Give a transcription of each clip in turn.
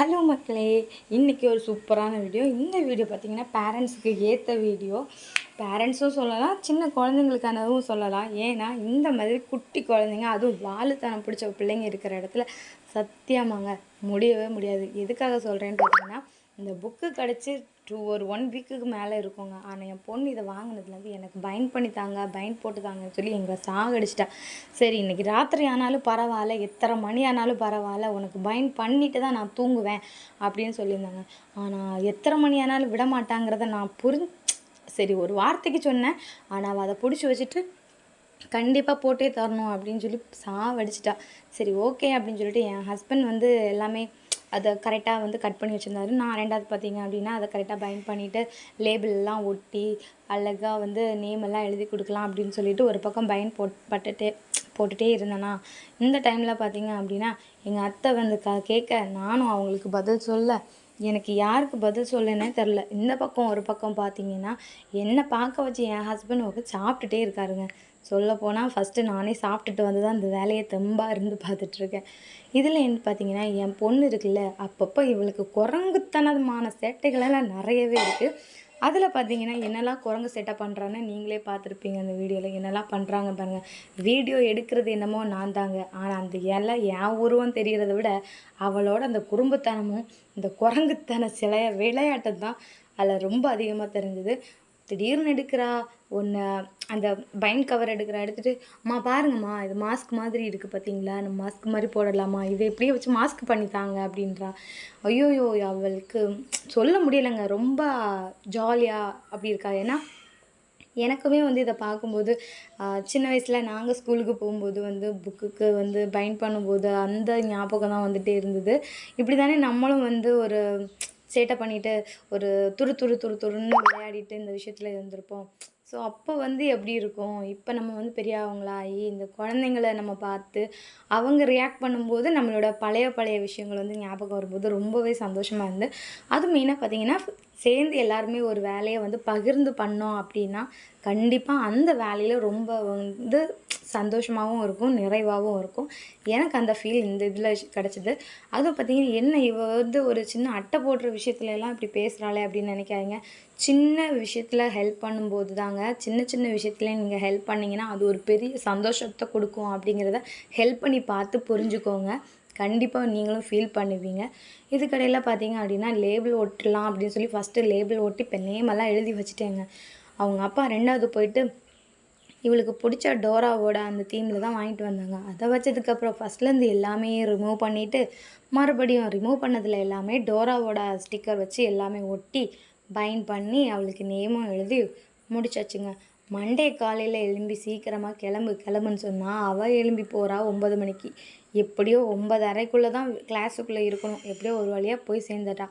Hello மக்களே இன்றைக்கி ஒரு சூப்பரான வீடியோ இந்த வீடியோ பார்த்தீங்கன்னா பேரண்ட்ஸுக்கு ஏற்ற வீடியோ பேரண்ட்ஸும் சொல்லலாம் சின்ன குழந்தைங்களுக்கானதும் சொல்லலாம். ஏன்னா இந்த மாதிரி குட்டி குழந்தைங்க அதுவும் வாழுத்தனம் பிடிச்ச பிள்ளைங்க இருக்கிற இடத்துல சத்தியமாங்க முடியவே முடியாது. எதுக்காக சொல்கிறேன்னு பார்த்தீங்கன்னா இந்த புக்கு கிடச்சி டூ ஒரு ஒன் வீக்குக்கு மேலே இருக்குங்க. ஆனால் என் பொண்ணு இதை வாங்கினதுலேருந்து எனக்கு பைண்ட் பண்ணி தாங்க பைண்ட் போட்டு தாங்கன்னு சொல்லி எங்களை சாகடிச்சிட்டா. சரி இன்னைக்கு ராத்திரி ஆனாலும் பரவாயில்ல எத்தனை மணி ஆனாலும் பரவாயில்ல உனக்கு பைண்ட் பண்ணிட்டு தான் நான் தூங்குவேன் அப்படின்னு சொல்லியிருந்தாங்க. ஆனால் எத்தனை மணி ஆனாலும் விட மாட்டாங்கிறத நான் புரிஞ்சு சரி ஒரு வார்த்தைக்கு சொன்னேன். ஆனால் அவள் அதை பிடிச்சி வச்சுட்டு கண்டிப்பாக போட்டே தரணும் அப்படின்னு சொல்லி சாவடிச்சிட்டா. சரி ஓகே அப்படின்னு சொல்லிட்டு என் ஹஸ்பண்ட் வந்து எல்லாமே அதை கரெக்டாக வந்து கட் பண்ணி வச்சுருந்தாரு. நான் ரெண்டாவது பார்த்தீங்க அப்படின்னா அதை கரெக்டாக பைண்ட் பண்ணிவிட்டு லேபிள்லாம் ஒட்டி அழகாக வந்து நேம் எல்லாம் எழுதி கொடுக்கலாம் அப்படின்னு சொல்லிட்டு ஒரு பக்கம் பைண்ட் போட் பட்டுட்டே போட்டுகிட்டே இருந்தேனா இந்த டைமில் பார்த்தீங்க அப்படின்னா எங்கள் அத்தை வந்து க கேட்க நானும் அவங்களுக்கு பதில் சொல்ல. எனக்கு யாருக்கு பதில் சொல்லனே தெரில இந்த பக்கம் ஒரு பக்கம் பார்த்தீங்கன்னா என்னை பார்க்க வச்சு என் ஹஸ்பண்ட் ஒரு சாப்பிட்டுட்டே இருக்காருங்க. சொல்லப்போனால் ஃபஸ்ட்டு நானே சாப்பிட்டுட்டு வந்து தான் இந்த வேலையை தெம்பாக இருந்து பார்த்துட்ருக்கேன் இதில் என்ன பார்த்தீங்கன்னா என் பொண்ணு இருக்குல்ல அப்பப்போ இவளுக்கு குரங்குத்தனமான சேட்டைகளெல்லாம் நிறையவே இருக்குது அதில் பார்த்தீங்கன்னா என்னெல்லாம் குரங்கு செட்டப் பண்ணுறான்னு நீங்களே பார்த்துருப்பீங்க அந்த வீடியோவில் என்னெல்லாம் பண்ணுறாங்க பாருங்கள் வீடியோ எடுக்கிறது என்னமோ நான் தாங்க. ஆனால் அந்த இலை என் உருவம் தெரிகிறத விட அவளோட அந்த குறும்புத்தனமும் இந்த குரங்குத்தன சிலைய விளையாட்டம் தான் அதில் ரொம்ப அதிகமாக தெரிஞ்சுது. திடீர்னு எடுக்கிறா ஒன்று அந்த பைன் கவர் எடுக்கிறா எடுத்துகிட்டு அம்மா பாருங்கம்மா இது மாஸ்க் மாதிரி இருக்குது பார்த்தீங்களா நம்ம மாஸ்க் மாதிரி போடலாமா? இதை எப்படியே வச்சு மாஸ்க் பண்ணித்தாங்க அப்படின்றா. ஐயோயோ அவளுக்கு சொல்ல முடியலைங்க. ரொம்ப ஜாலியாக அப்படி இருக்கா. ஏன்னா எனக்குமே வந்து இதை பார்க்கும்போது சின்ன வயசில் நாங்கள் ஸ்கூலுக்கு போகும்போது வந்து புக்குக்கு வந்து பைண்ட் பண்ணும்போது அந்த ஞாபகம் தான் வந்துகிட்டே இருந்தது. இப்படி தானே நம்மளும் வந்து ஒரு சேட்டை பண்ணிவிட்டு ஒரு துரு துரு துரு துருன்னு விளையாடிட்டு இந்த விஷயத்தில் இருந்திருப்போம். ஸோ அப்போ வந்து எப்படி இருக்கும்? இப்போ நம்ம வந்து பெரியவங்களாகி இந்த குழந்தைங்கள நம்ம பார்த்து அவங்க ரியாக்ட் பண்ணும்போது நம்மளோட பழைய பழைய விஷயங்கள் வந்து ஞாபகம் வரும்போது ரொம்பவே சந்தோஷமாக இருந்து அது மெயினாக பார்த்தீங்கன்னா சேர்ந்து எல்லாருமே ஒரு வேலையை வந்து பகிர்ந்து பண்ணோம் அப்படின்னா கண்டிப்பாக அந்த வேலையில் ரொம்ப வந்து சந்தோஷமாகவும் இருக்கும் நிறைவாகவும் இருக்கும். எனக்கு அந்த ஃபீல் இந்த இதில் கிடச்சிது. அதுவும் பார்த்தீங்கன்னா என்ன இவ வந்து ஒரு சின்ன அட்டை போடுற விஷயத்துல எல்லாம் இப்படி பேசுகிறாளே அப்படின்னு நினைக்காதீங்க. சின்ன விஷயத்தில் ஹெல்ப் பண்ணும்போது தாங்க சின்ன சின்ன விஷயத்துல நீங்கள் ஹெல்ப் பண்ணிங்கன்னா அது ஒரு பெரிய சந்தோஷத்தை கொடுக்கும் அப்படிங்கிறத ஹெல்ப் பண்ணி பார்த்து புரிஞ்சுக்கோங்க. கண்டிப்பாக நீங்களும் ஃபீல் பண்ணுவீங்க. இதுக்கடையில் பார்த்தீங்க அப்படின்னா லேபிள் ஒட்டலாம் அப்படின்னு சொல்லி ஃபஸ்ட்டு லேபிள் ஒட்டி இப்போ நேமெல்லாம் எழுதி வச்சுட்டேங்க. அவங்க அப்பா ரெண்டாவது போயிட்டு இவளுக்கு பிடிச்ச டோராவோட அந்த தீமில் தான் வாங்கிட்டு வந்தாங்க. அதை வச்சதுக்கப்புறம் ஃபஸ்ட்லேருந்து எல்லாமே ரிமூவ் பண்ணிவிட்டு மறுபடியும் ரிமூவ் பண்ணதில் எல்லாமே டோராவோட ஸ்டிக்கர் வச்சு எல்லாமே ஒட்டி பைன் பண்ணி அவளுக்கு நேமும் எழுதி முடிச்சாச்சுங்க. மண்டே காலையில் எழும்பி சீக்கிரமாக கிளம்பு கிளம்புன்னு சொன்னால் அவள் எழும்பி போகிறா ஒம்பது மணிக்கு. எப்படியோ ஒம்பது அறைக்குள்ளே தான் கிளாஸுக்குள்ளே இருக்கணும். எப்படியோ ஒரு வழியாக போய் சேர்ந்துட்டா.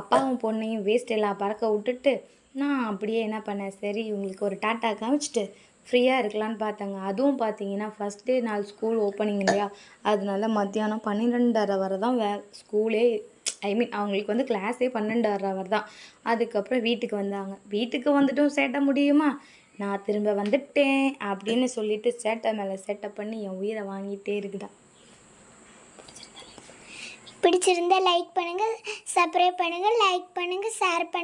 அப்பாவும் பொண்ணையும் வேஸ்ட் எல்லாம் பறக்க விட்டுட்டு நான் அப்படியே என்ன பண்ணேன்? சரி இவங்களுக்கு ஒரு டாட்டா காமிச்சிட்டு ஃப்ரீயாக இருக்கலான்னு பார்த்தாங்க அதுவும் பார்த்தீங்கன்னா ஃபஸ்ட் டே நாள் ஸ்கூல் ஓப்பனிங் இல்லையா? அதனால மத்தியானம் பன்னிரெண்டரை வரை தான் வே ஸ்கூலே ஐ மீன் அவங்களுக்கு வந்து கிளாஸே பன்னெண்டரை வரை தான். அதுக்கப்புறம் வீட்டுக்கு வந்தாங்க. வீட்டுக்கு வந்துட்டும் சேட்ட முடியுமா? நான் திரும்ப வந்துட்டேன் அப்படின்னு சொல்லிட்டு சேட்டை மேலே சேட்டை பண்ணி என் உயிரை வாங்கிட்டே இருக்குதா. பிடிச்சிருந்தா லைக் பண்ணுங்கள் சப்ஸ்கிரைப் பண்ணுங்கள் லைக் பண்ணுங்கள் ஷேர் பண்ணுங்கள்